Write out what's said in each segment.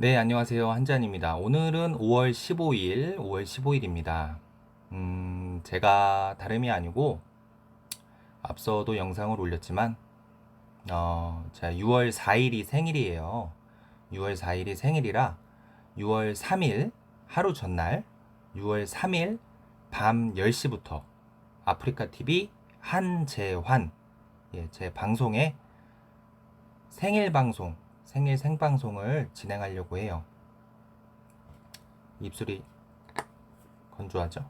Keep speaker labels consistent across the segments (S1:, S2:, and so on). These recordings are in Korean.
S1: 네, 안녕하세요. 한잔입니다. 오늘은 5월 15일, 5월 15일입니다. 음, 제가 다름이 아니고, 앞서도 영상을 올렸지만, 어, 자, 6월 4일이 생일이에요. 6월 4일이 생일이라, 6월 3일, 하루 전날, 6월 3일, 밤 10시부터, 아프리카 TV 한재환, 예, 제 방송에 생일 방송, 생일 생방송을 진행하려고 해요. 입술이 건조하죠?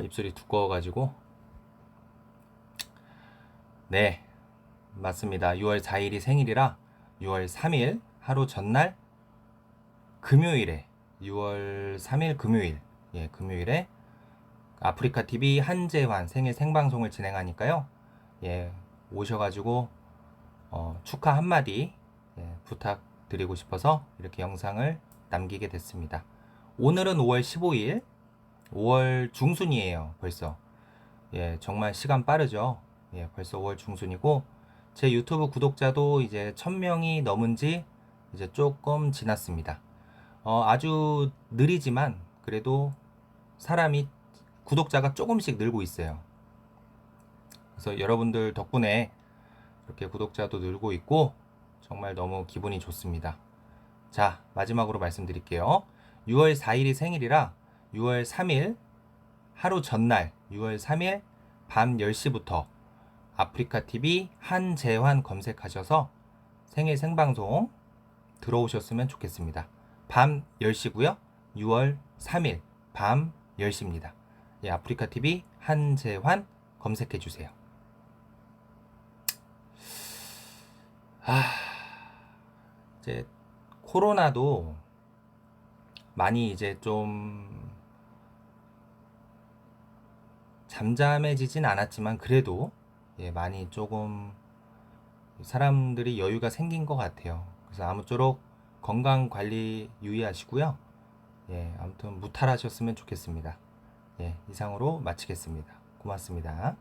S1: 입술이 두꺼워가지고 네 맞습니다 6월 4일이 생일이라 6월 3일 하루 전날 금요일에 6월 3일 금요일 예 금요일에 아프리카 TV 한재환 생일 생방송을 진행하니까요. 예 오셔가지고 어, 축하 한마디 예, 부탁드리고 싶어서 이렇게 영상을 남기게 됐습니다. 오늘은 5월 15일 5월 중순이에요 벌써. 예 정말 시간 빠르죠? 예 벌써 5월 중순이고 제 유튜브 구독자도 이제 1000명이 넘은 지 이제 조금 지났습니다. 어, 아주 느리지만 그래도 사람이 구독자가 조금씩 늘고 있어요. 그래서 여러분들 덕분에 이렇게 구독자도 늘고 있고 정말 너무 기분이 좋습니다. 자, 마지막으로 말씀드릴게요. 6월 4일이 생일이라 6월 3일 하루 전날 6월 3일 밤 10시부터 아프리카 TV 한재환 검색하셔서 생일 생방송 들어오셨으면 좋겠습니다. 밤 10시고요. 6월 3일 밤 10시입니다. 예, 아프리카 TV 한재환 검색해 주세요. 아, 이제 코로나도 많이 이제 좀 잠잠해지진 않았지만 그래도 예, 많이 조금 사람들이 여유가 생긴 것 같아요. 그래서 아무쪼록 건강 관리 유의하시고요. 예, 아무튼 무탈하셨으면 좋겠습니다. 예, 이상으로 마치겠습니다. 고맙습니다.